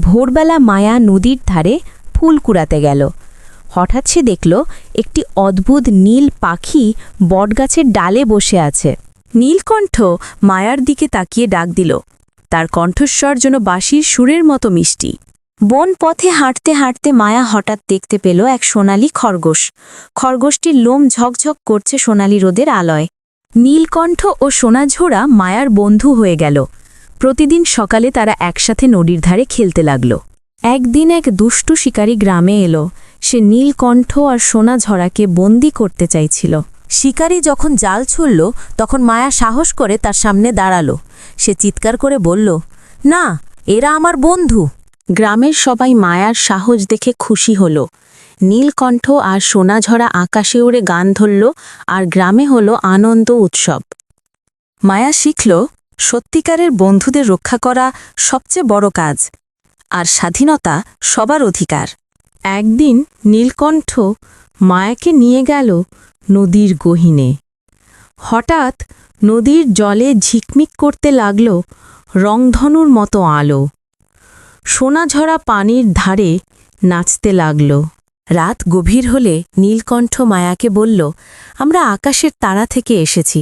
ভোরবেলা মায়া নদীর ধারে ফুল কুড়াতে গেল। হঠাৎ সে দেখল একটি অদ্ভুত নীল পাখি বটগাছের ডালে বসে আছে। নীলকণ্ঠ মায়ার দিকে তাকিয়ে ডাক দিল। তার কণ্ঠস্বর যেন বাঁশির সুরের মতো মিষ্টি। বন পথে হাঁটতে হাঁটতে মায়া হঠাৎ দেখতে পেল এক সোনালি খরগোশ। খরগোশটির লোম ঝকঝক করছে সোনালি রোদের আলয়। নীলকণ্ঠ ও সোনাঝোড়া মায়ার বন্ধু হয়ে গেল। প্রতিদিন সকালে তারা একসাথে নদীর ধারে খেলতে লাগল। একদিন এক দুষ্টু শিকারী গ্রামে এলো। সে নীলকণ্ঠ আর সোনা ঝরাকে বন্দি করতে চাইছিল। শিকারী যখন জাল ছুড়ল, তখন মায়া সাহস করে তার সামনে দাঁড়াল। সে চিৎকার করে বলল, না, এরা আমার বন্ধু। গ্রামের সবাই মায়ার সাহস দেখে খুশি হল। নীলকণ্ঠ আর সোনাঝরা আকাশে উড়ে গান ধরল আর গ্রামে হলো আনন্দ উৎসব। মায়া শিখল সত্যিকারের বন্ধুদের রক্ষা করা সবচেয়ে বড় কাজ। আর স্বাধীনতা সবার অধিকার। একদিন নীলকণ্ঠ মায়াকে নিয়ে গেল নদীর গহিনে। হঠাৎ নদীর জলে ঝিকমিক করতে লাগল রংধনুর মতো আলো। সোনাঝরা পানির ধারে নাচতে লাগল। রাত গভীর হলে নীলকণ্ঠ মায়াকে বলল, আমরা আকাশের তারা থেকে এসেছি।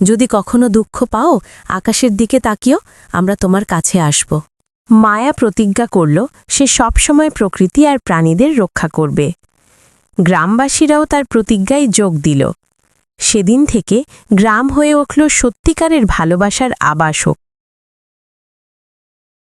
যদি কখনো দুঃখ পাও, আকাশের দিকে তাকিও, আমরা তোমার কাছে আসব মায়া প্রতিজ্ঞা করল, সে সবসময় প্রকৃতি আর প্রাণীদের রক্ষা করবে গ্রামবাসীরাও তার প্রতিজ্ঞায় যোগ দিল। সেদিন থেকে গ্রাম হয়ে উঠল সত্যিকারের ভালোবাসার আবাসক